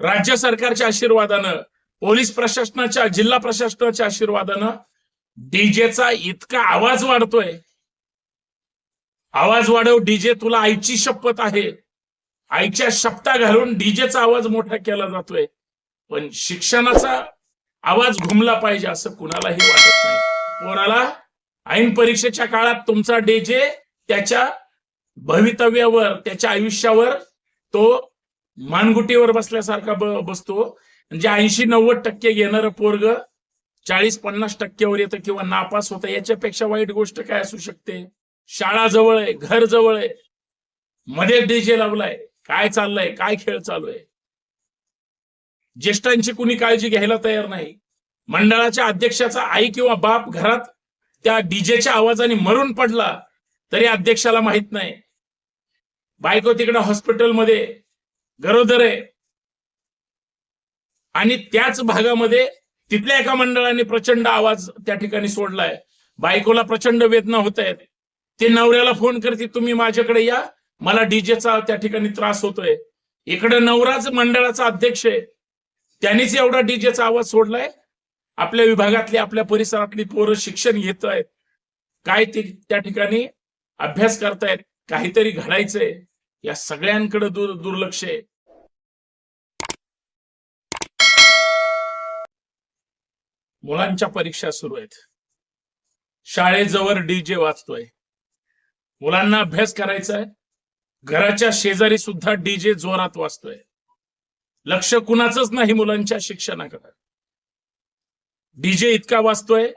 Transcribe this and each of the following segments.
राज्य सरकारच्या आशीर्वादानं पोलीस प्रशासनाच्या जिल्हा प्रशासनाच्या आशीर्वादानं डीजेचा इतका आवाज वाढतोय. आवाज वाढव डीजे तुला आईची शपथ आहे. आईच्या शपथा घालून डीजेचा आवाज मोठा केला जातोय. पण शिक्षणाचा आवाज घुमला पाहिजे असं कुणालाही वाटत नाही. पोराला ऐन परीक्षेच्या काळात तुमचा डीजे त्याच्या भवितव्यावर त्याच्या आयुष्यावर तो मानगुटीवर बसल्यासारखा ब- बसतो. म्हणजे ऐंशी नव्वद टक्के घेणारं पोरग चाळीस पन्नास टक्क्यावर येतं किंवा नापास होतं याच्यापेक्षा वाईट गोष्ट काय असू शकते? शाळा जवळ आहे घर जवळ आहे. मध्ये डीजे लावलाय. काय चाललंय? काय खेळ चालू आहे? ज्येष्ठांची कुणी काळजी घ्यायला तयार नाही. मंडळाच्या अध्यक्षाचा आई किंवा बाप घरात त्या डीजेच्या आवाजाने मरून पडला तरी अध्यक्षाला माहीत नाही. बायको तिकडे हॉस्पिटलमध्ये गरोदर. आहे आणि त्याच भागामध्ये तिथल्या एका मंडळाने प्रचंड आवाज त्या ठिकाणी सोडलाय. बायकोला प्रचंड वेदना होत आहेत ते नवऱ्याला फोन करते तुम्ही माझ्याकडे या. मला डीजेचा त्या ठिकाणी त्रास होतोय. इकडे नवराच मंडळाचा अध्यक्ष आहे. त्यांनीच एवढा डीजेचा आवाज सोडलाय. आपल्या विभागातली आपल्या परिसरातली पोरं शिक्षण घेत आहेत काय ते त्या ठिकाणी अभ्यास करतायत. काहीतरी घडायचंय. या सगळ्यांकडे दुर दुर्लक्ष आहे. मुलांच्या परीक्षा सुरू आहेत. शाळेजवळ डीजे वाचतोय. मुलांना अभ्यास करायचा आहे घराच्या शेजारी सुद्धा डीजे जोरात वाचतोय. लक्ष कुणाचंच नाही मुलांच्या शिक्षणाकडे. डीजे इतका वाचतोय.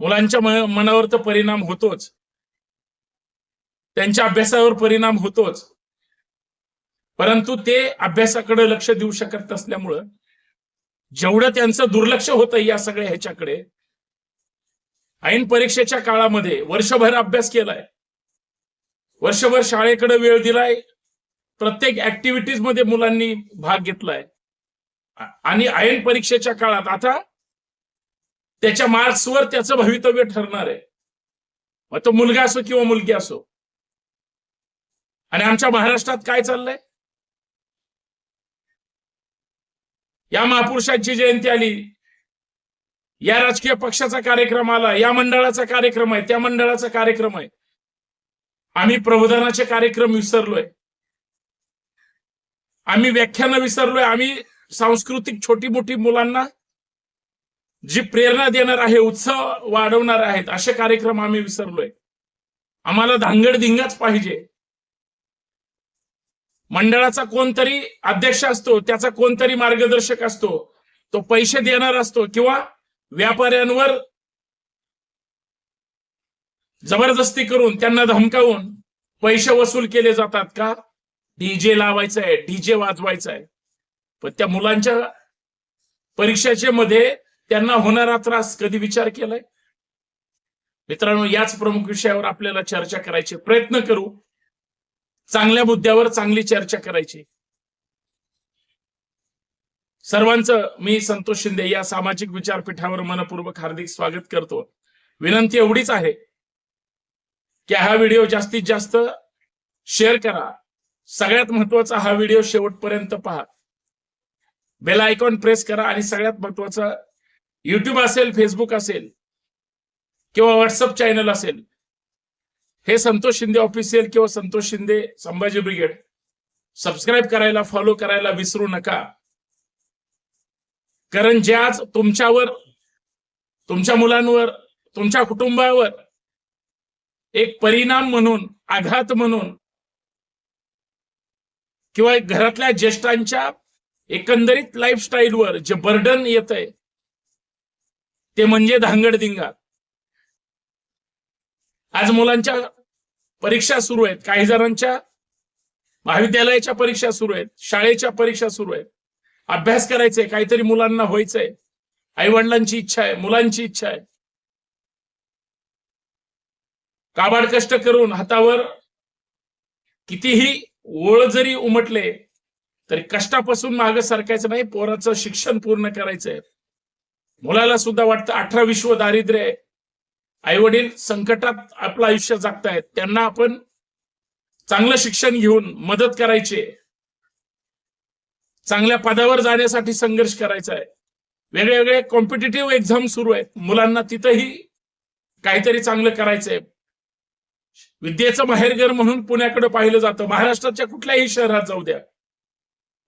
मुलांच्या मनावर तर परिणाम होतोच. त्यांच्या अभ्यासावर परिणाम होतोच. परंतु ते अभ्यासाकडे लक्ष देऊ शकत नसल्यामुळं जेवढं त्यांचं दुर्लक्ष होतं या सगळ्या ह्याच्याकडे ऐन परीक्षेच्या काळामध्ये वर्षभर अभ्यास केलाय. वर्षभर शाळेकडे वेळ दिलाय. प्रत्येक ऍक्टिव्हिटीजमध्ये मुलांनी भाग घेतलाय. आणि ऐन परीक्षेच्या काळात आता त्याच्या मार्क्सवर त्याचं भवितव्य ठरणार आहे. मग तो मुलगा असो किंवा मुलगी असो आणि आमच्या महाराष्ट्रात काय चाललंय? या महापुरुषांची जयंती आली. या राजकीय पक्षाचा कार्यक्रम आला या मंडळाचा कार्यक्रम आहे त्या मंडळाचा कार्यक्रम आहे. आम्ही प्रबोधनाचे कार्यक्रम विसरलोय. आम्ही व्याख्यानं विसरलोय. आम्ही सांस्कृतिक छोटी मोठी मुलांना जी प्रेरणा देणार आहे उत्साह वाढवणार आहेत असे कार्यक्रम आम्ही विसरलोय. आम्हाला धांगड धिंगाच पाहिजे. मंडळाचा कोणतरी अध्यक्ष असतो त्याचा कोणतरी मार्गदर्शक असतो तो पैसे देणार असतो किंवा व्यापाऱ्यांवर जबरदस्ती करून त्यांना धमकावून पैसे वसूल केले जातात का? डीजे लावायचा आहे डीजे वाजवायचा आहे पण त्या मुलांच्या परीक्षेच्या मध्ये त्यांना होणारा त्रास कधी विचार केलाय? मित्रांनो याच प्रमुख विषयावर आपल्याला चर्चा करायची प्रयत्न करू. चांगल्या मुद्द्यावर चांगली चर्चा करायची. सर्वांचं मी संतोष शिंदे या सामाजिक विचारपीठावर मनपूर्वक हार्दिक स्वागत करतो. विनंती एवढीच आहे की हा व्हिडिओ जास्तीत जास्त शेअर करा. सगळ्यात महत्त्वाचा हा व्हिडिओ शेवटपर्यंत पहा. बेल आयकॉन प्रेस करा आणि सगळ्यात महत्वाचं युट्यूब असेल फेसबुक असेल किंवा व्हॉट्सअप चॅनल असेल हे संतोष शिंदे ऑफिशियल किंवा संतोष शिंदे संभाजी ब्रिगेड सबस्क्राईब करायला फॉलो करायला विसरू नका. कारण जे आज तुमच्यावर तुमच्या मुलांवर तुमच्या कुटुंबावर एक परिणाम म्हणून आघात म्हणून किंवा घरातल्या ज्येष्ठांच्या एकंदरीत लाईफस्टाईलवर जे बर्डन येत आहे ते म्हणजे धांगडधिंगा. आज मुलांच्या परीक्षा सुरू आहेत. काही जणांच्या महाविद्यालयाच्या परीक्षा सुरू आहेत. शाळेच्या परीक्षा सुरू आहेत. अभ्यास करायचंय. काहीतरी मुलांना व्हायचंय. आई वडिलांची इच्छा आहे. मुलांची इच्छा आहे. काबाड कष्ट करून हातावर कितीही ओळ जरी उमटले तरी कष्टापासून मागं सरकायचं नाही. पोराचं शिक्षण पूर्ण करायचंय. मुलाला सुद्धा वाटतं अठरा विश्व दारिद्र्य आहे. आई वडील संकटात आपलं आयुष्य जगतायत त्यांना आपण चांगलं शिक्षण घेऊन मदत करायची चांगल्या पदावर जाण्यासाठी संघर्ष करायचा आहे. वेगळे वेगळे कॉम्पिटेटिव्ह एक्झाम सुरू आहेत. मुलांना तिथंही काहीतरी चांगलं करायचंय विद्येचं माहेरघर म्हणून पुण्याकडे पाहिलं जातं. महाराष्ट्राच्या कुठल्याही शहरात जाऊ द्या.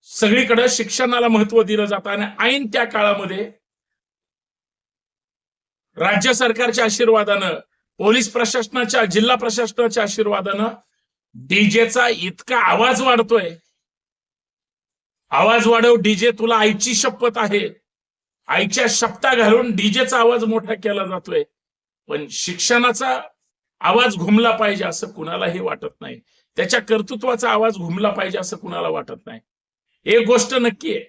सगळीकडे शिक्षणाला महत्त्व दिलं जातं आणि ऐन त्या काळामध्ये राज्य सरकारच्या आशीर्वादानं पोलीस प्रशासनाच्या जिल्हा प्रशासनाच्या आशीर्वादानं डीजेचा इतका आवाज वाढतोय. आवाज वाढव डीजे तुला आईची शपथ आहे. आईच्या शपथा घालून डीजेचा आवाज मोठा केला जातोय. पण शिक्षणाचा आवाज घुमला पाहिजे असं कुणालाही वाटत नाही. त्याच्या कर्तृत्वाचा आवाज घुमला पाहिजे असं कुणाला वाटत नाही. एक गोष्ट नक्की आहे.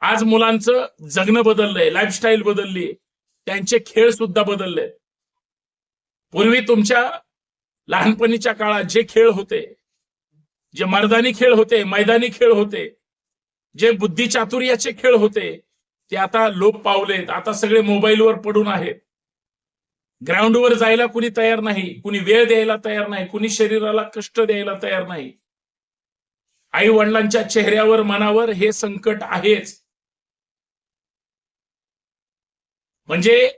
आज मुलांचं जगणं बदललंय लाईफस्टाईल बदलली त्यांचे खेळ सुद्धा बदलले. पूर्वी तुमच्या लहानपणीच्या काळात जे खेळ होते जे मर्दानी खेळ होते मैदानी खेळ होते जे बुद्धी चातुर्याचे खेळ होते ते आता लोप पावलेत. आता सगळे मोबाईलवर पडून आहेत. ग्राउंडवर जायला कुणी तयार नाही कुणी वेळ द्यायला तयार नाही कुणी शरीराला कष्ट द्यायला तयार नाही. आई वडिलांच्या चेहऱ्यावर मनावर हे संकट आहेच. म्हणजे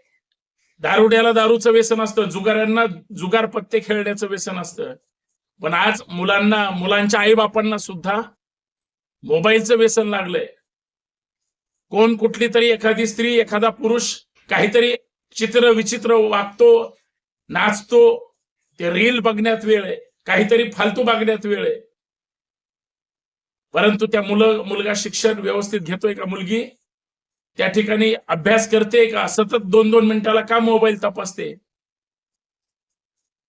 दारुड्याला दारूचं व्यसन असतं जुगाऱ्यांना जुगार पत्ते खेळण्याचं व्यसन असतं. पण आज मुलांना मुलांच्या आईबापांना सुद्धा मोबाईलचं व्यसन लागलंय. कोण कुठली तरी एखादी स्त्री एखादा पुरुष काहीतरी चित्र विचित्र वागतो नाचतो ते रील बघण्यात वेळ आहे काहीतरी फालतू बघण्यात वेळ आहे. परंतु त्या मुलं मुलगा शिक्षण व्यवस्थित घेतोय का मुलगी? त्या ठिकाणी अभ्यास करते का? सतत दोन दोन मिनिटाला का मोबाईल तपासते?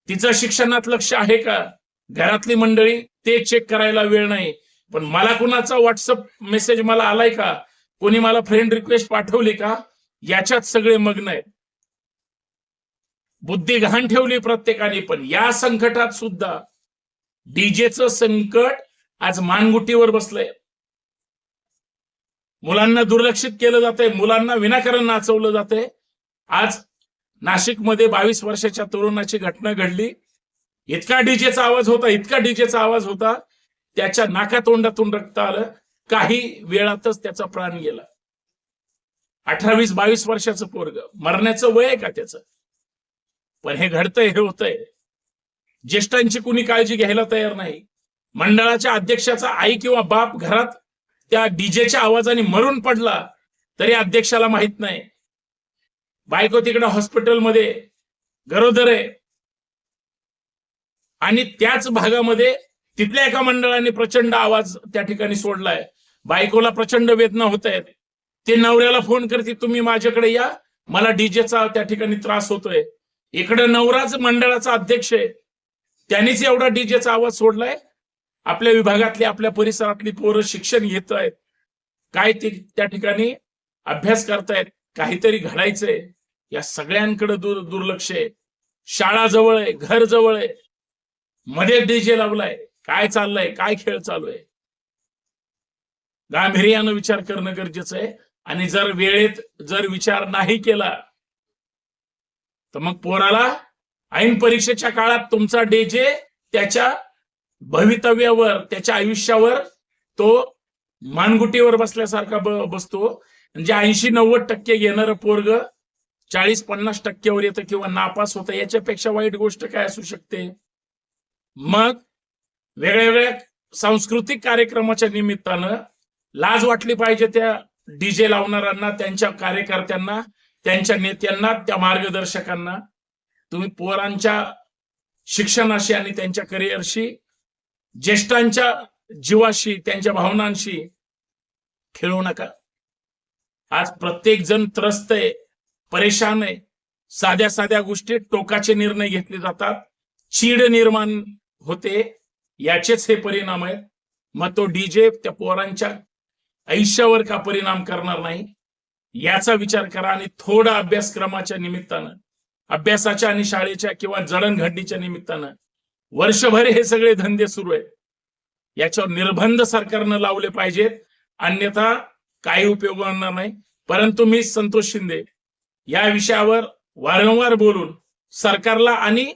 तिचं शिक्षणात लक्ष आहे का? घरातली मंडळी ते चेक करायला वेळ नाही. पण मला कुणाचा व्हॉट्सअप मेसेज मला आलाय का? कोणी मला फ्रेंड रिक्वेस्ट पाठवली का? याच्यात सगळे मग्न आहेत. बुद्धी घाण ठेवली प्रत्येकाने पण या संकटात सुद्धा डीजेचं संकट आज मानगुटीवर बसलंय. मुलांना दुर्लक्षित केलं जातंय मुलांना विनाकारण नाचवलं जातंय. आज नाशिकमध्ये बावीस वर्षाच्या तरुणाची घटना घडली. इतका डीजेचा आवाज होता इतका डीजेचा आवाज होता. त्याच्या नाकातोंडातून रक्त आलं. काही वेळातच त्याचा प्राण गेला. अठरावीस बावीस वर्षाचं पोरग. मरण्याचं वय आहे का त्याचं? पण हे घडतंय हे होतंय. ज्येष्ठांची कुणी काळजी घ्यायला तयार नाही. मंडळाच्या अध्यक्षाचा आई किंवा बाप घरात त्या डीजेच्या आवाजाने मरून पडला तरी अध्यक्षाला माहीत नाही. बायको तिकडे हॉस्पिटलमध्ये गरोदर आहे. आणि त्याच भागामध्ये तिथल्या एका मंडळाने प्रचंड आवाज त्या ठिकाणी सोडलाय. बायकोला प्रचंड वेदना होत आहेत ते नवऱ्याला फोन करते तुम्ही माझ्याकडे या मला डीजेचा त्या ठिकाणी त्रास होतोय. इकडे नवराच मंडळाचा अध्यक्ष आहे. त्यांनीच एवढा डीजेचा आवाज सोडलाय. आपल्या विभागातली आपल्या परिसरातली पोरं शिक्षण घेत आहेत काय ते त्या ठिकाणी अभ्यास करतायत काहीतरी घडायचंय. या सगळ्यांकडे दूर दुर्लक्ष आहे. शाळा जवळ आहे घर जवळ आहे. मध्ये डीजे लावलाय. काय चाललंय काय खेळ चालू आहे? गांभीर्यानं विचार करणं गरजेचं आहे. आणि जर वेळेत जर विचार नाही केला तर मग पोराला ऐन परीक्षेच्या काळात तुमचा डीजे त्याच्या भवितव्यावर त्याच्या आयुष्यावर तो मानगुटीवर बसल्यासारखा बसतो. म्हणजे ऐंशी नव्वद टक्के घेणारं पोरग चाळीस पन्नास टक्क्यावर येतं किंवा नापास होतं याच्यापेक्षा वाईट गोष्ट काय असू शकते? मग वेगळ्या वेगळ्या सांस्कृतिक कार्यक्रमाच्या निमित्तानं लाज वाटली पाहिजे त्या डीजे लावणाऱ्यांना त्यांच्या कार्यकर्त्यांना त्यांच्या नेत्यांना त्या मार्गदर्शकांना. तुम्ही पोरांच्या शिक्षणाशी आणि त्यांच्या करिअरशी ज्येष्ठांच्या जीवाशी त्यांच्या भावनांशी खेळू नका. आज प्रत्येक जण त्रस्त आहे परेशान आहे. साध्या साध्या गोष्टी टोकाचे निर्णय घेतले जातात. चीड निर्माण होते याचेच हे परिणाम आहेत. मग तो डीजे त्या पोरांच्या आयुष्यावर का परिणाम करणार नाही? याचा विचार करा आणि थोडा अभ्यासक्रमाच्या निमित्तानं अभ्यासाच्या आणि शाळेच्या किंवा जडणघडणीच्या निमित्तानं वर्षभर हे सगळे धंदे सुरू आहेत. याच्यावर निर्बंध सरकारनं लावले पाहिजेत. अन्यथा काही उपयोग होणार नाही. परंतु मी संतोष शिंदे या विषयावर वारंवार बोलून सरकारला आणि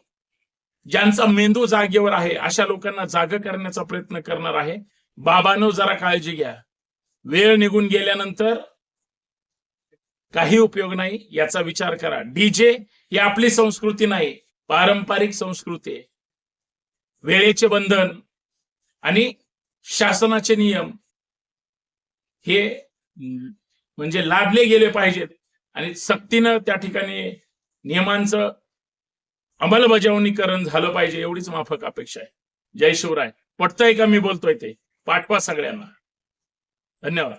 ज्यांचा मेंदू जागेवर आहे अशा लोकांना जाग करण्याचा प्रयत्न करणार आहे. बाबांनो जरा काळजी घ्या. वेळ निघून गेल्यानंतर काही उपयोग नाही याचा विचार करा. डीजे ही आपली संस्कृती नाही पारंपरिक संस्कृती आहे. वेळेचे बंधन आणि शासनाचे नियम हे म्हणजे लाभले गेले पाहिजेत. आणि सक्तीनं त्या ठिकाणी नियमांचं अंमलबजावणीकरण झालं पाहिजे एवढीच माफक अपेक्षा आहे. जय शिवराय. पटतंय का मी बोलतोय ते? पाठवा सगळ्यांना. धन्यवाद.